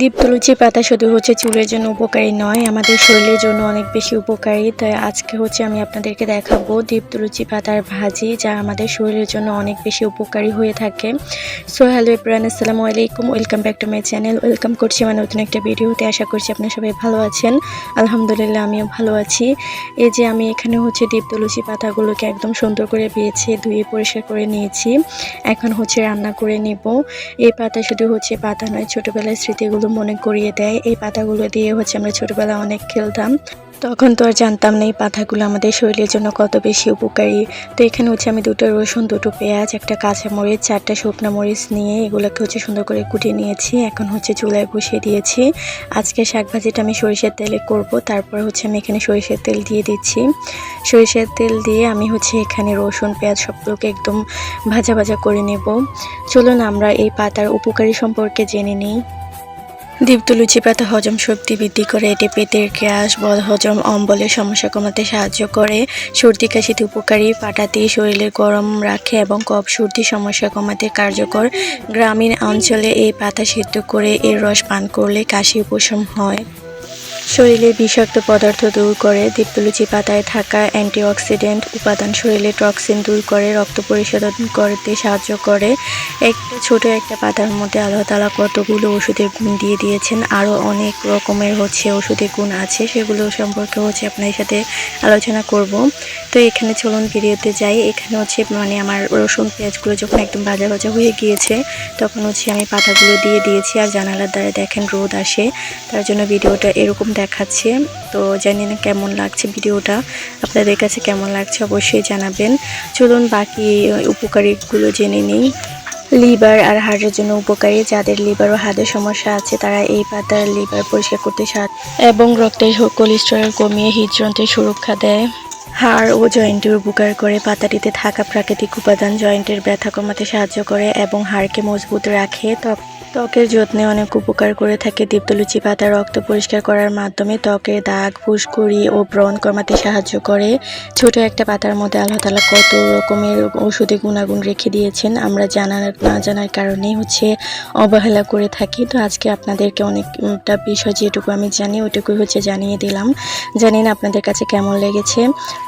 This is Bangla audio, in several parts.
দীপতুলসী পাতা শুধু হচ্ছে চুলের জন্য উপকারী নয়, আমাদের শরীরের জন্য অনেক বেশি উপকারী। তাই আজকে হচ্ছে আমি আপনাদেরকে দেখাবো দীপ দীপতুলসী পাতার ভাজি, যা আমাদের শরীরের জন্য অনেক বেশি উপকারী হয়ে থাকে। সো হ্যালো ইব্রান আসসালামু আলাইকুম welcome back to my channel welcome করছি আমার নতুন একটা ভিডিওতে, আশা করছি আপনারা সবাই ভালো আছেন। আলহামদুলিল্লাহ, আমিও ভালো আছি। এই যে আমি এখানে হচ্ছে দীপ দীপতুলসী পাতাগুলোকে একদম সুন্দর করে বেছে, ধুয়ে পরিষ্কার করে নিয়েছি। এখন হচ্ছে রান্না করে নিব। এই পাতা শুধু হচ্ছে পাতা নয়, ছোটোবেলার স্মৃতিগুলো মনে করিয়ে দেয়, এই পাতাগুলো দিয়ে হচ্ছে আমরা ছোটোবেলায় অনেক খেলতাম। তখন তো আর জানতাম না এই পাতাগুলো আমাদের শরীরের জন্য কত বেশি উপকারী। তো এখানে হচ্ছে আমি দুটো রসুন, দুটো পেঁয়াজ, একটা কাঁচা মরিচ, চারটা শুকনো মরিচ নিয়ে এগুলোকে হচ্ছে সুন্দর করে কুটিয়ে নিয়েছি। এখন হচ্ছে চুলায় বসিয়ে দিয়েছি। আজকে শাক ভাজিটা আমি সরিষার তেলে করব, তারপর হচ্ছে আমি এখানে সরিষার তেল দিয়ে দিচ্ছি। সরিষার তেল দিয়ে আমি হচ্ছে এখানে রসুন, পেঁয়াজ সবগুলোকে একদম ভাজা ভাজা করে নেব। চলুন আমরা এই পাতার উপকারী সম্পর্কে জেনে নিই। দীপতুলুচি পাতা হজম শক্তি বৃদ্ধি করে। এটি পেটের গ্যাস বদ হজম, অম্বলের সমস্যা কমাতে সাহায্য করে। সর্দি, কাশিতে উপকারী, পাটাতে শরীরে গরম রাখে এবং কফ, সর্দি সমস্যা কমাতে কার্যকর। গ্রামীণ অঞ্চলে এই পাতা সিদ্ধ করে এর রস পান করলে কাশি উপশম হয়। শরীরে বিষাক্ত পদার্থ দূর করে দীপ্তলুচি পাতায় থাকা অ্যান্টিঅক্সিডেন্ট উপাদান শরীরে টক্সিন দূর করে রক্ত পরিশোধন করতে সাহায্য করে। একটা ছোট একটা পাতার মধ্যে আল্লাহ তালা কতগুলো ওষুধের গুণ দিয়ে দিয়েছেন আরও অনেক রকমের হচ্ছে ওষুধের গুণ আছে, সেগুলো সম্পর্কে হচ্ছে আপনার সাথে আলোচনা করব। তো এখানে চলুন ভিডিওতে যাই। এখানে হচ্ছে মানে আমার রসুন, পেঁয়াজগুলো যখন একদম ভাজা ভাজা হয়ে গিয়েছে, তখন হচ্ছে আমি পাতাগুলো দিয়ে দিয়েছি আর জানালার দ্বারা দেখেন রোদ আসে, তার জন্য ভিডিওটা এরকম দেখাচ্ছে। তো জানি না কেমন লাগছে ভিডিওটা, আপনাদের কাছে কেমন লাগছে অবশ্যই জানাবেন। চলুন বাকি উপকারীগুলো জেনে নিই। লিভার আর হার্টের জন্য উপকারী, যাদের লিভার ও হার্টের সমস্যা আছে, তারা এই পাতার লিভার পরিষ্কার করতে সাহায্য এবং রক্তের কোলেস্টেরল কমিয়ে হৃদযন্ত্রের সুরক্ষা দেয়। হাড় ও জয়েন্টের উপকার করে পাতাটিতে থাকা প্রাকৃতিক উপাদান জয়েন্টের ব্যথা কমাতে সাহায্য করে এবং হাড়কে মজবুত রাখে। ত্বক ত্বকের যত্নে অনেক উপকার করে থাকে। দীপ্তলুচি পাতা, রক্ত পরিষ্কার করার মাধ্যমে ত্বকের দাগ, ফুসকুড়ি ও ব্রণ কমাতে সাহায্য করে। ছোট একটা পাতার মধ্যে আল্লাহ তালা কত রকমের ওষুধে গুণাগুণ রেখে দিয়েছেন, আমরা জানার না জানার কারণেই হচ্ছে অবহেলা করে থাকি। তো আজকে আপনাদেরকে অনেকটা বিষয় যেটুকু আমি জানি ওইটুকুই হচ্ছে জানিয়ে দিলাম। জানি না আপনাদের কাছে কেমন লেগেছে।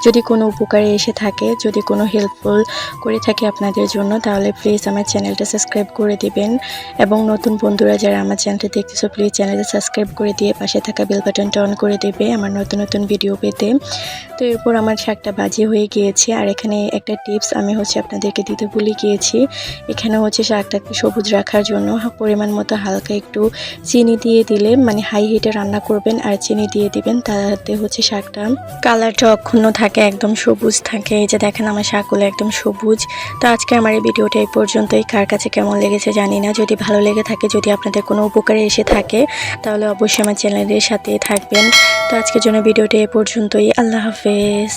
যদি কোনো উপকারে এসে থাকে, যদি কোনো হেল্পফুল করে থাকে আপনাদের জন্য, তাহলে প্লিজ আমার চ্যানেলটা সাবস্ক্রাইব করে দিবেন। এবং নতুন বন্ধুরা যারা আমার চ্যানেলটা দেখতেছো প্লিজ চ্যানেলটা সাবস্ক্রাইব করে দিয়ে পাশে থাকা বেল বাটনটা অন করে দেবে আমার নতুন নতুন ভিডিও পেতে। তো এরপর আমার শাকটা বাজি হয়ে গিয়েছে আর এখানে একটা টিপস আমি হচ্ছে আপনাদেরকে দিতে ভুলে গিয়েছি। এখানে হচ্ছে শাকটাকে সবুজ রাখার জন্য পরিমাণ মতো হালকা একটু চিনি দিয়ে দিলে মানে হাই হিটে রান্না করবেন আর চিনি দিয়ে দিবেন, তাতে হচ্ছে শাকটা কালারটা অক্ষুণ্ণ থাকে, একদম সবুজ থাকে। এই যে দেখেন আমার শাকগুলো একদম সবুজ। তো আজকে আমার এই ভিডিওটা এই পর্যন্তই। কার কাছে কেমন লেগেছে জানি না। যদি ভালো লেগে থাকে, যদি আপনাদের কোনো উপকারে এসে থাকে, তাহলে অবশ্যই আমার চ্যানেলের সাথে থাকবেন। তো আজকের জন্য ভিডিওটি এ পর্যন্তই। আল্লাহ হাফেজ।